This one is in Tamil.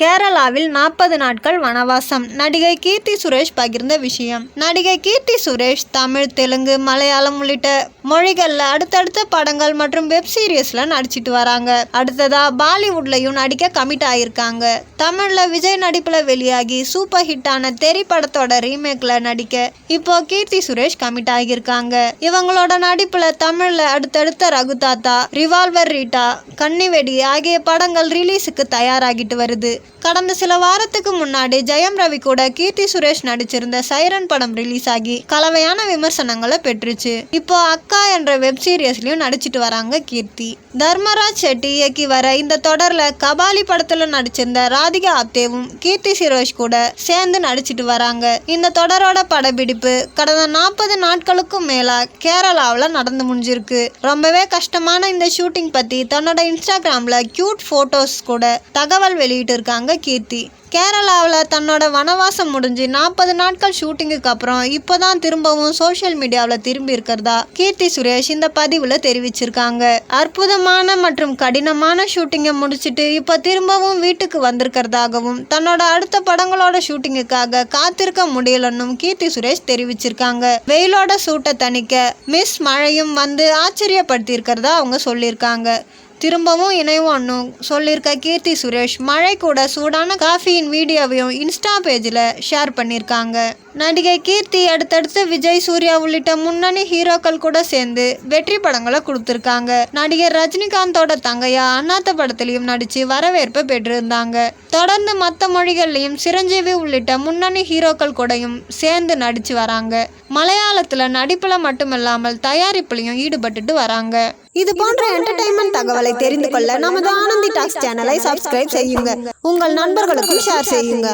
கேரளாவில் நாற்பது நாட்கள் வனவாசம். நடிகை கீர்த்தி சுரேஷ் பகிர்ந்த விஷயம். நடிகை கீர்த்தி சுரேஷ் தமிழ் தெலுங்கு மலையாளம் உள்ளிட்ட மொழிகளில் அடுத்தடுத்த படங்கள் மற்றும் வெப் சீரியஸ்ல நடிச்சிட்டு வராங்க. அடுத்ததா பாலிவுட்லயும் நடிக்க கமிட் ஆயிருக்காங்க. தமிழ்ல விஜய் நடிப்புல வெளியாகி சூப்பர் ஹிட்டான தெரி படத்தோட ரீமேக்ல நடிக்க இப்போ கீர்த்தி சுரேஷ் கமிட் ஆகியிருக்காங்க. இவங்களோட நடிப்புல தமிழ்ல அடுத்தடுத்த ரகு தாத்தா ரிவால்வர் ரீட்டா கன்னிவெடி ஆகிய படங்கள் ரிலீஸுக்கு தயாராகிட்டு வருது. கடந்த சில வாரத்துக்கு முன்னாடி ஜெயம் ரவி கூட கீர்த்தி சுரேஷ் நடிச்சிருந்த சைரன் படம் ரிலீஸ் ஆகி கலவையான விமர்சனங்களை பெற்றுச்சு. இப்போ அக்கா என்ற வெப் சீரியஸ்லயும் நடிச்சிட்டு வராங்க கீர்த்தி. தர்மராஜ் செட்டி இயக்கி வர இந்த தொடர்ல கபாலி படத்துல நடிச்சிருந்த ராதிகா ஆப்தேவும் கீர்த்தி சுரேஷ் கூட சேர்ந்து நடிச்சிட்டு வராங்க. இந்த தொடரோட படப்பிடிப்பு கடந்த நாற்பது நாட்களுக்கும் மேலா கேரளாவில் நடந்து முடிஞ்சிருக்கு. ரொம்பவே கஷ்டமான இந்த ஷூட்டிங் பத்தி தன்னோட இன்ஸ்டாகிராம்ல கியூட் போட்டோஸ் கூட தகவல் வெளியிட்டு இருக்காங்க. கீர்த்தி. கேரளாவில் தன்னோட வனவாசம் முடிஞ்சு நாற்பது நாட்கள் ஷூட்டிங்குக்கு அப்புறம் இப்போ தான் திரும்பவும் சோஷியல் மீடியாவில் திரும்பி இருக்கிறதா கீர்த்தி சுரேஷ் இந்த பதிவில் தெரிவிச்சிருக்காங்க. அற்புதமான மற்றும் கடினமான ஷூட்டிங்கை முடிச்சிட்டு இப்போ திரும்பவும் வீட்டுக்கு வந்திருக்கிறதாகவும் தன்னோட அடுத்த படங்களோட ஷூட்டிங்குக்காக காத்திருக்க முடியலன்னும் கீர்த்தி சுரேஷ் தெரிவிச்சிருக்காங்க. வெயிலோட சூட்டை தணிக்க மிஸ் மழையும் வந்து ஆச்சரியப்படுத்தியிருக்கிறதா அவங்க சொல்லியிருக்காங்க. திரும்பவும் இணைவோன்னும் சொல்லியிருக்க கீர்த்தி சுரேஷ் மழை கூட சூடான காஃபியின் வீடியோவையும் இன்ஸ்டா பேஜில் ஷேர் பண்ணியிருக்காங்க. நடிகை கீர்த்தி அடுத்தடுத்து விஜய் சூர்யா உள்ளிட்ட முன்னணி ஹீரோக்கள் கூட சேர்ந்து வெற்றி படங்களை கொடுத்துருக்காங்க. நடிகர் ரஜினிகாந்தோட தங்கையா அண்ணாத்த படத்திலையும் நடித்து வரவேற்பை பெற்றிருந்தாங்க. தொடர்ந்து மற்ற மொழிகள்லையும் சிரஞ்சீவி உள்ளிட்ட முன்னணி ஹீரோக்கள் கூடயும் சேர்ந்து நடித்து வராங்க. மலையாளத்தில் நடிப்பில் மட்டுமில்லாமல் தயாரிப்புலையும் ஈடுபட்டுட்டு வராங்க. இது போன்ற என்டர்டைன்மெண்ட் தகவலை தெரிந்து கொள்ள நமது ஆனந்தி டாக்ஸ் சேனலை சப்ஸ்கிரைப் செய்யுங்க. உங்கள் நண்பர்களுக்கும் ஷேர் செய்யுங்க.